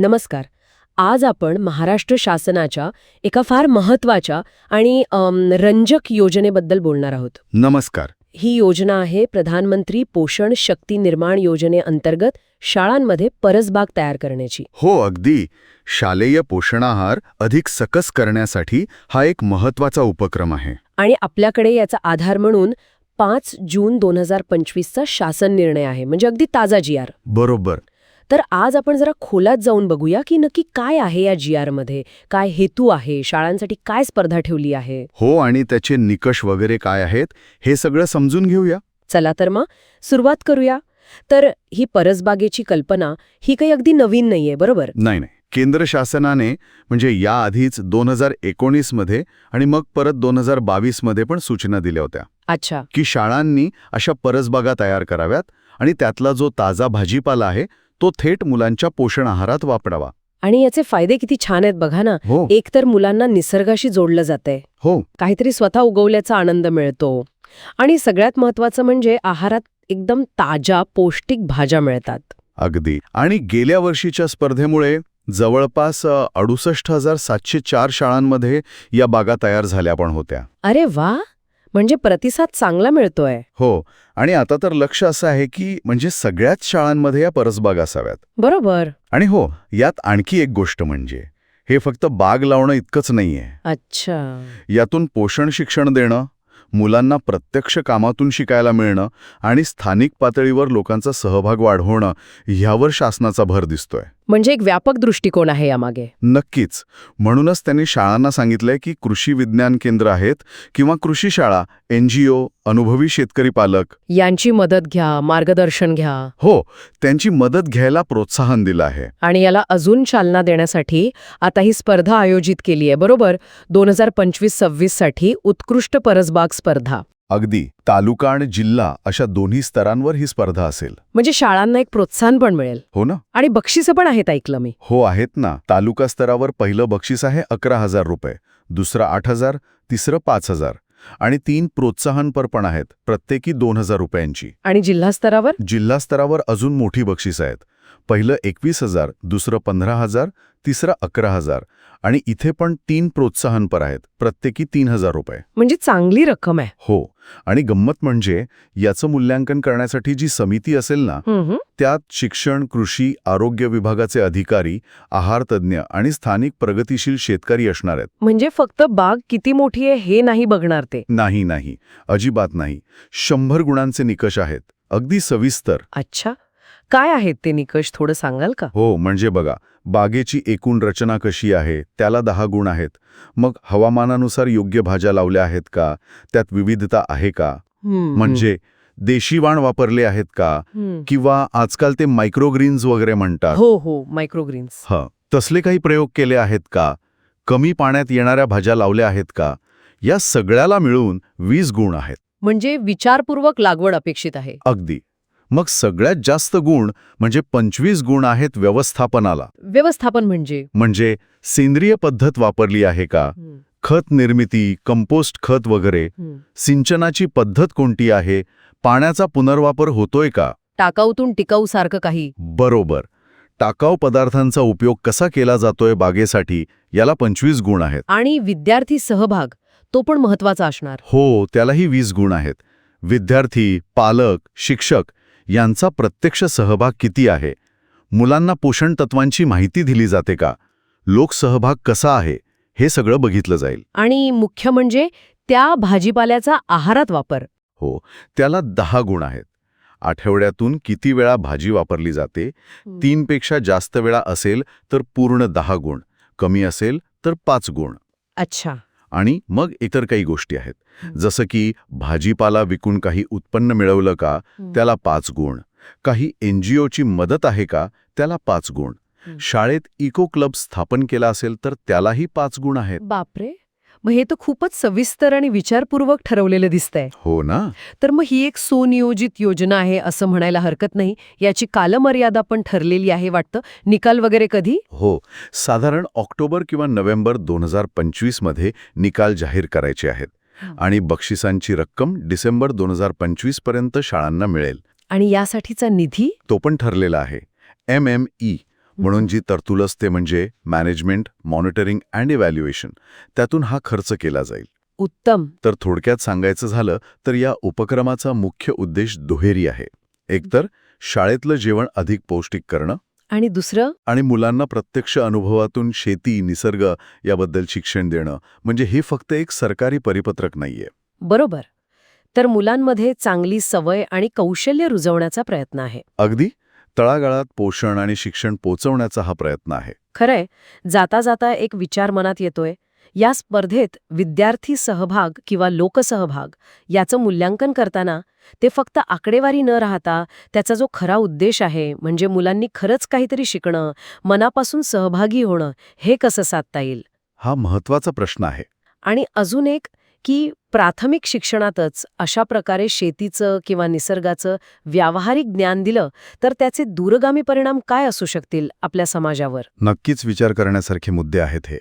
नमस्कार. आज आपण महाराष्ट्र शासनाच्या एका फार महत्त्वाच्या आणि रंजक योजनेबद्दल बोलणार आहोत. नमस्कार. ही योजना आहे प्रधानमंत्री पोषण शक्ती निर्माण योजनेअंतर्गत शाळांमध्ये परसबाग तयार करण्याची. हो अगदी. शालेय पोषणाहार अधिक सकस करण्यासाठी हा एक महत्त्वाचा उपक्रम आहे. आणि आपल्याकडे याचा आधार म्हणून पाच जून दोन हजार पंचवीसचा शासन निर्णय आहे. म्हणजे अगदी ताजा जी आर. बरोबर. तर आज आपण जरा खोलात जाऊन बघूया की नक्की काय आहे या जी आरमध्ये काय हेतू आहे? शाळांसाठी काय स्पर्धा ठेवली आहे? हो आणि त्याचे निकष वगैरे काय आहेत हे सगळं समजून घेऊया. चला तर मग सुरुवात करूया. तर ही परसबागेची कल्पना ही काही अगदी नवीन नाहीये बरोबर? नाही नाही. केंद्र शासनाने म्हणजे याआधीच दोन हजार एकोणीसमध्ये आणि मग परत दोन हजार बावीसमध्ये पण सूचना दिल्या होत्या. अच्छा. की शाळांनी अशा परसबागा तयार कराव्यात आणि त्यातला जो ताजा भाजीपाला आहे तो थेट मुलांच्या पोषण आहारात वापरावा. आणि याचे फायदे किती छान आहेत बघा ना. हो. एक तर मुलांना निसर्गाशी जोडलं जातंय. हो. काहीतरी स्वतः उगवल्याचा आनंद मिळतो. आणि सगळ्यात महत्वाचं म्हणजे आहारात एकदम ताज्या पौष्टिक भाज्या मिळतात. अगदी. आणि गेल्या वर्षीच्या स्पर्धेमुळे जवळपास अडुसष्ट हजार सातशे चार शाळांमध्ये या बागा तयार झाल्या पण होत्या. अरे वा! म्हणजे प्रतिसाद चांगला मिळतोय. हो आणि आता तर लक्ष असं आहे की म्हणजे सगळ्याच शाळांमध्ये या परसबाग असाव्यात. बरोबर. आणि हो यात आणखी एक गोष्ट म्हणजे हे फक्त बाग लावणं इतकंच नाहीये. अच्छा. यातून पोषण शिक्षण देणं मुलांना प्रत्यक्ष कामातून शिकायला मिळणं आणि स्थानिक पातळीवर लोकांचा सहभाग वाढवणं ह्यावर शासनाचा भर दिसतोय. म्हणजे एक व्यापक दृष्टिकोन आहे यामागे. नक्कीच. म्हणूनच त्यांनी शाळांना सांगितलंय की कृषी विज्ञान केंद्र आहेत किंवा कृषी शाळा एनजीओ अनुभवी शेतकरी पालक. यांची मदत घ्या मार्गदर्शन घ्या. हो त्यांची मदत घ्यायला प्रोत्साहन दिलं आहे. आणि याला अजून चालना देण्यासाठी आता ही स्पर्धा आयोजित केली आहे बरोबर? दोन हजार पंचवीस सव्वीससाठी उत्कृष्ट परसबाग स्पर्धा. अगदी. तालुका आणि जिल्हा अशा दोन्ही स्तरांवर ही स्पर्धा असेल. म्हणजे शाळांना एक प्रोत्साहन पण मिळेल. हो ना? आणि बक्षिसं पण आहेत ऐकलं मी. हो आहेत ना. तालुका स्तरावर पहिलं बक्षीस आहे अकरा हजार रुपये. दुसरं आठ हजार तिसरं पाच हजार. आणि तीन प्रोत्साहनपर पण आहेत. प्रत्येकी दोन हजार रुपयांची. आणि जिल्हा स्तरावर? जिल्हा स्तरावर अजून मोठी बक्षीस आहेत. पहिलं एकवीस हजार दुसरं पंधरा हजार तिसरं अकरा हजार. आणि इथे पण तीन प्रोत्साहनपर आहेत. प्रत्येकी तीन हजार रुपये. म्हणजे चांगली रक्कम आहे. हो. आणि गंमत म्हणजे याचं मूल्यांकन करण्यासाठी जी समिती असेल ना. त्यात शिक्षण कृषी आरोग्य विभागाचे अधिकारी आहार तज्ज्ञ आणि स्थानिक प्रगतिशील शेतकरी असणार आहेत. म्हणजे फक्त बाग किती मोठी आहे हे नाही बघणार ते. नाही नाही. अजिबात नाही. शंभर गुणांचे निकष आहेत. अगदी सविस्तर. अच्छा. काय आहेत ते निकष? थोडं सांगाल का? हो म्हणजे बघा बागेची एकूण रचना कशी आहे त्याला दहा गुण आहेत. मग हवामानानुसार योग्य भाज्या लावल्या आहेत का? त्यात विविधता आहे का. म्हणजे देशी वाण वापरले आहेत का. किंवा आजकाल ते मायक्रोग्रीन्स वगैरे म्हणतात. हो हो मायक्रोग्रीन्स ह तसले काही प्रयोग केले आहेत का? कमी पाण्यात येणाऱ्या भाज्या लावल्या आहेत का? या सगळ्याला मिळून वीस गुण आहेत. म्हणजे विचारपूर्वक लागवड अपेक्षित आहे. अगदी. मग सगळ्यात जास्त गुण म्हणजे पंचवीस गुण आहेत व्यवस्थापनाला. व्यवस्थापन म्हणजे? म्हणजे सेंद्रिय पद्धत वापरली आहे का. खत निर्मिती कंपोस्ट खत वगैरे. सिंचनाची पद्धत कोणती आहे? पाण्याचा पुनर्वापर होतोय का? टाकाऊतून टिकाऊ सारखं काही. बरोबर. टाकाऊ पदार्थांचा उपयोग कसा केला जातोय बागेसाठी? याला पंचवीस गुण आहेत. आणि विद्यार्थी सहभाग तो पण महत्त्वाचा असणार. हो त्यालाही वीस गुण आहेत. विद्यार्थी पालक शिक्षक यांचा प्रत्यक्ष सहभाग किती आहे? मुलांना पोषण तत्वांची माहिती दिली जाते का? लोकसहभाग कसा आहे? हे सगळं बघितलं जाईल. आणि मुख्य म्हणजे त्या भाजीपाल्याचा आहारात वापर. हो त्याला दहा गुण आहेत. आठवड्यातून किती वेळा भाजी वापरली जाते? तीनपेक्षा जास्त वेळा असेल तर पूर्ण दहा गुण. कमी असेल तर पाच गुण. अच्छा. आणि मग इतर काही गोष्टी आहेत. जसं की भाजीपाला विकून काही उत्पन्न मिळवलं का त्याला पाच गुण. काही एनजीओची मदत आहे का त्याला पाच गुण. शाळेत इको क्लब स्थापन केला असेल तर त्यालाही पाच गुण आहेत. बापरे! मग हे तर खूपच सविस्तर आणि विचारपूर्वक ठरवलेलं दिसतंय. हो ना? तर मग ही एक सुनियोजित योजना आहे असं म्हणायला हरकत नाही. याची कालमर्यादा पण ठरलेली आहे वाटतं. निकाल वगैरे कधी? हो. साधारण ऑक्टोबर किंवा नोव्हेंबर दोन हजार पंचवीसमध्ये निकाल जाहीर करायचे आहेत. आणि बक्षिसांची रक्कम डिसेंबर दोन हजार पंचवीसपर्यंत शाळांना मिळेल. आणि यासाठीचा निधी? तो पण ठरलेला आहे. M M E. म्हणून जी तरतूद असते म्हणजे मॅनेजमेंट मॉनिटरिंग अँड इव्हॅल्युएशन त्यातून हा खर्च केला जाईल. उत्तम. तर थोडक्यात सांगायचं झालं तर या उपक्रमाचा मुख्य उद्देश दुहेरी आहे. एकतर शाळेतलं जेवण अधिक पौष्टिक करणं आणि दुसरं? आणि मुलांना प्रत्यक्ष अनुभवातून शेती निसर्ग याबद्दल शिक्षण देणं म्हणजे हे फक्त एक सरकारी परिपत्रक नाहीये. बरोबर. तर मुलांमध्ये चांगली सवय आणि कौशल्य रुजवण्याचा प्रयत्न आहे. अगदी. तळागाळात पोषण आणि शिक्षण पोचवण्याचा हा प्रयत्न आहे. खरंय. जाता जाता एक विचार मनात येतोय. या स्पर्धेत विद्यार्थी सहभाग किंवा लोकसहभाग याचं मूल्यांकन करताना ते फक्त आकडेवारी न राहता त्याचा जो खरा उद्देश आहे म्हणजे मुलांनी खरंच काहीतरी शिकणं मनापासून सहभागी होणं हे कसं साधता येईल? हा महत्त्वाचा प्रश्न आहे. आणि अजून एक की प्राथमिक शिक्षणातच अशा प्रकारे शेतीचं किंवा निसर्गाचं व्यावहारिक ज्ञान दिलं तर त्याचे दूरगामी परिणाम काय असू शकतील आपल्या समाजावर? नक्कीच विचार करण्यासारखे मुद्दे आहेत हे.